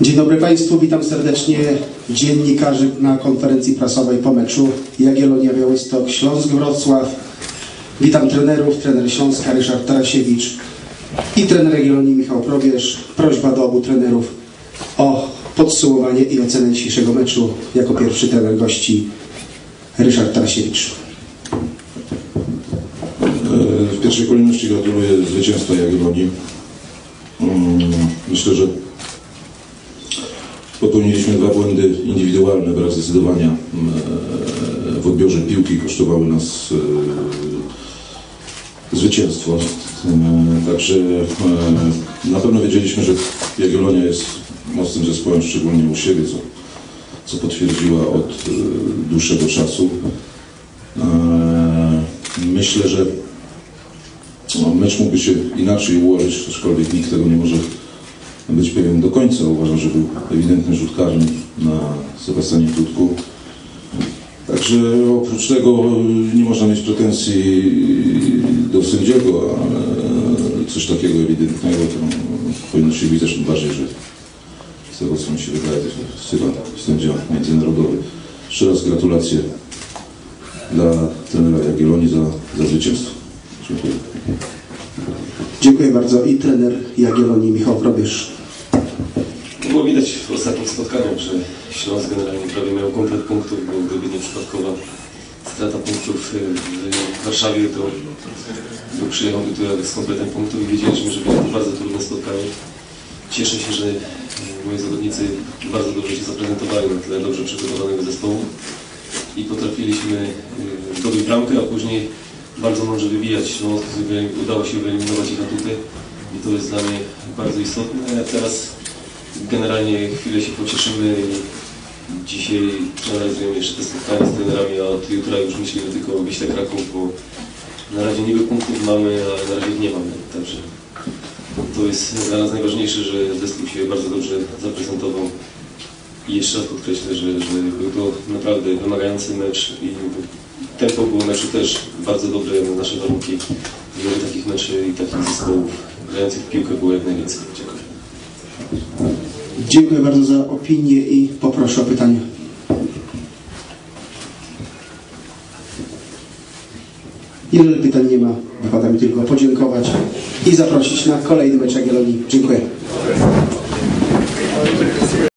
Dzień dobry Państwu, witam serdecznie dziennikarzy na konferencji prasowej po meczu Jagiellonia Białystok Śląsk Wrocław. Witam trenerów, trener Śląska Ryszard Tarasiewicz i trener Jagiellonii Michał Probierz. Prośba do obu trenerów o podsumowanie i ocenę dzisiejszego meczu. Jako pierwszy trener gości Ryszard Tarasiewicz. W pierwszej kolejności gratuluję zwycięstwa Jagiellonii. Mm, Myślę, że popełniliśmy dwa błędy indywidualne, brak zdecydowania mm, e, w odbiorze piłki kosztowały nas e, zwycięstwo. E, Także e, na pewno wiedzieliśmy, że Jagiellonia jest mocnym zespołem, szczególnie u siebie, co, co potwierdziła od dłuższego czasu. Myślę, że no, mecz mógłby się inaczej ułożyć, aczkolwiek nikt tego nie może być pewien do końca. Uważam, że był ewidentny rzut karny na Sebastianie Tutku. Także oprócz tego y, nie można mieć pretensji do sędziego, ale coś takiego ewidentnego to powinno się widzieć, tym bardziej, że z tego co mi się wydaje, to chyba sędzia międzynarodowy. Jeszcze raz gratulacje dla trenera Jagiellonii za, za zwycięstwo. Dziękuję. Dziękuję bardzo i trener Jagiellonii Michał Probierz. Było widać w ostatnim spotkaniu, że Śląsk generalnie prawie miał komplet punktów, bo gdyby nie przypadkowa strata punktów w Warszawie, to by przyjechałby tu z kompletem punktów i wiedzieliśmy, że będzie to bardzo trudne spotkanie. Cieszę się, że moi zawodnicy bardzo dobrze się zaprezentowali na tle dobrze przygotowanego zespołu i potrafiliśmy y, zdobyć bramkę, a później bardzo mądrze wybijać Śląsk, wy- udało się wyeliminować ich atuty i to jest dla mnie bardzo istotne. Teraz generalnie chwilę się pocieszymy i dzisiaj przeanalizujemy jeszcze te spotkania z trenerami, a od jutra już myślimy tylko o Wiśle Kraków, bo na razie niby punktów mamy, ale na razie nie mamy. Także to jest dla nas najważniejsze, że zespół się bardzo dobrze zaprezentował. I jeszcze raz podkreślę, że, że był to naprawdę wymagający mecz i tempo było meczu też bardzo dobre na nasze warunki. Oby takich meczy i takich zespołów grających w piłkę było jak najwięcej. Dziękuję. Dziękuję bardzo za opinię i poproszę o pytania. Jeżeli pytań nie ma, wypada mi tylko podziękować i zaprosić na kolejny mecz Jagiellonii. Dziękuję.